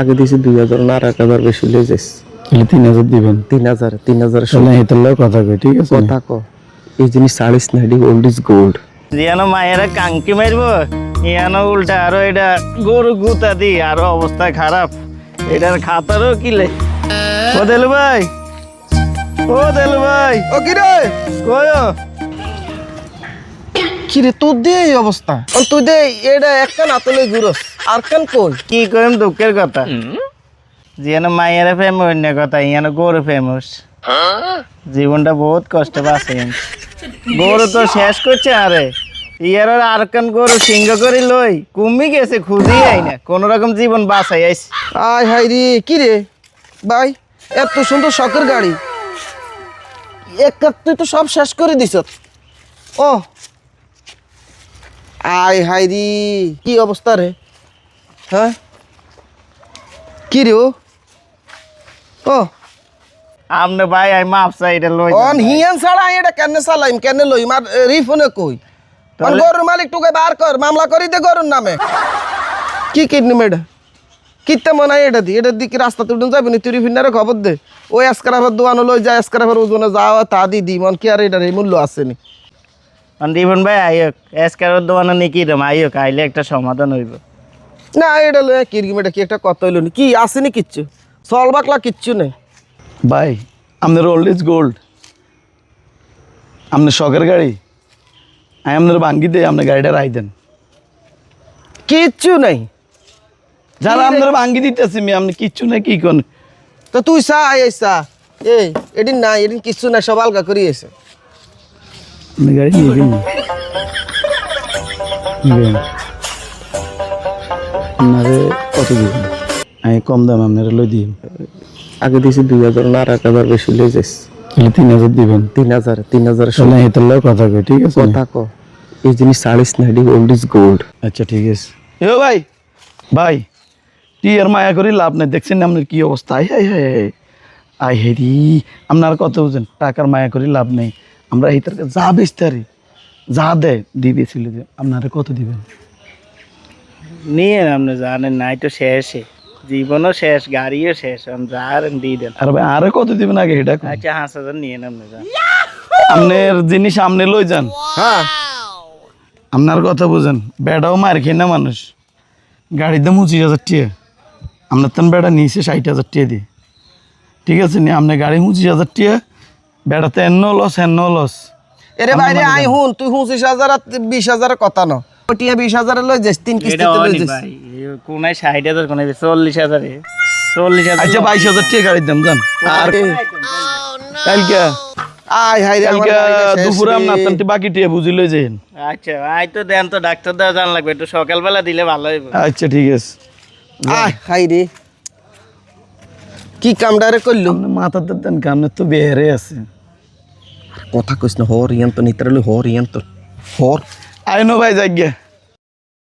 আগে দিয়েছি দুই হাজার না আর এক হাজার বেশি লয়ে তাহলে তিন হাজার দিবেন? তিন হাজার তিন হাজার হেতার লগে কথা কই ঠিক আছে? কথা ক এই জিনিস ছাড়িস না এটি ওল্ড ইজ গোল্ড জিয়ানো মায়েরা কাঙ্কি মারব? ইয়ানো উল্টা আরও এটা গরু গুতা দি আরও অবস্থা খারাপ। এটার খাতারও কিলে ও দেলু ভাই। ও দেলু ভাই। ও কি রে? কয়? কি রে তোর দে এই অবস্থা? ও তুই দে এটা একটা নাতলে ঘুরস। আর কেন কই? কি কইম দুঃখের কথা? জিয়ানো মায়েরা ফেমস অন্য কথা ইয়ানো গরু ফেমস জীবনটা বহুত কষ্ট পাচ্ছে গরু তো শেষ করছে আরে ইয়ার আর কান গরু সিংহ করে লই কুমি গেছে খুঁজি আই না। কোন রকম জীবন বাঁচাই আইস। আয় হাই রে কি রে? ভাই এত সুন্দর শখের গাড়ি। এক তুই তো সব শেষ করে দিছ ও আয় হাই রে কি অবস্থা রে? হ্যাঁ? কি রে ও? আমনে ভাই আই মাপ চাই এটা লই অন হিয়ান ছাড়া এটা কেন চালাইম কেন লই মার রিফোনে কই? অন গরুর মালিক টুকে বার কর মামলা করি দে গরুর নামে। কি কিডনি মেডা? কিতে মনে হয় এটা দি এটা দি কি রাস্তা তুটুন যাবি নি? তুই ফিনারে খবর দে। ওই এসকারাফের দোকানে লই যা এসকারাফের ওজনে যাওয়া তা দি দি মন কি আর এটার এই মূল্য আছে নি? দীপন ভাই আইক এসকারের দোকানে নিকি দাম আইক আইলে একটা সমাধান হইব। না এটা লই কিরগি মেডা কি একটা কথা হইল নি? কি আসেনি কিচ্ছু? সল বাকলা কিচ্ছু নেই। ভাই আপনার ওল্ড ইজ গোল্ড আপনার শখের গাড়ি। আমি আপনার ভাঙ্গি দিয়ে আপনার গাড়িটা রাই দেন। কিচ্ছু নেই। যারা আপনার ভাঙ্গি দিতেছি মি আপনি কিচ্ছু না কি কোন? তো তুই চা আই চা। এই এদিন নাই এদিন কিচ্ছু নাই সব আলগা করি এসে আপনি গাড়ি নিবেন নিবেন আপনারে কত দিবেন? আমি কম দাম আপনারা লই দিন আগে দিয়েছি দুই হাজার না আর এক হাজার বেশি লয়ে যাইস তাহলে তিন হাজার দিবেন? তিন হাজার তিন হাজার তাহলে হেতার কথা কই ঠিক আছে কথা ক এই জিনিস ছাড়িস না ওল্ড ইজ গোল্ড আচ্ছা ঠিক আছে। এ ভাই ভাই টি আর মায়া করি লাভ নাই দেখছেন না আপনার কি অবস্থা? আই হাই হাই হাই। আই হেরি আপনার কত বুঝেন টাকার মায়া করি লাভ নেই। আমরা এই তারকে যা বেচতারি যা দেয় দিবে ছিল যে আপনারা কত দিবেন? নিয়ে আপনি জানেন নাই তো শেষে। জীবনও শেষ গাড়িও শেষ আমি যা আর দিয়ে দেন আর ভাই আরে কত দিবেন আগে এটা। আচ্ছা হাঁস হাজার নিয়ে আপনি যান আপনার জিনিস আপনি লই যান। হ্যাঁ। আপনার কথা বুঝেন বেড়াও মার খেয়ে না মানুষ। গাড়ির দাম পঁচিশ হাজার টিয়া। আপনার তেন বেড়া নিয়েছে ষাট হাজার টিয়া দিয়ে। ঠিক আছে নি আপনার গাড়ি পঁচিশ হাজার টিয়া বেড়াতে এন্ন লস এন্ন লস। এরে বাইরে আই হুন তুই পঁচিশ হাজার আর বিশ হাজারের কথা ন। ওটিয়া বিশ হাজারে লই যাস তিন কিস্তিতে লই যাস। ভাই কোনায় ষাট হাজার কোনায় চল্লিশ হাজারে চল্লিশ হাজার। আচ্ছা বাইশ হাজার টিয়া গাড়ির দাম যান আর কালকে আয় হাই কালকে গাড়িটা শেষ দুপুরে রে। আপনার বাকি টিয়া বুঝি লই যাইন। আচ্ছা আই তো দেন তো ডাক্তার দেওয়া জান লাগবে একটু সকালবেলা দিলে ভালো হইব। আচ্ছা ঠিক আছে। আয় হাই রে। কি কামডারে করল? মাথাতে দেন কামনে তো বেহারে আছে। কথা কইস না হর ইয়ান তো নিতরালি হর ইয়ান তো। হর আইনো ভাই যাই গিয়া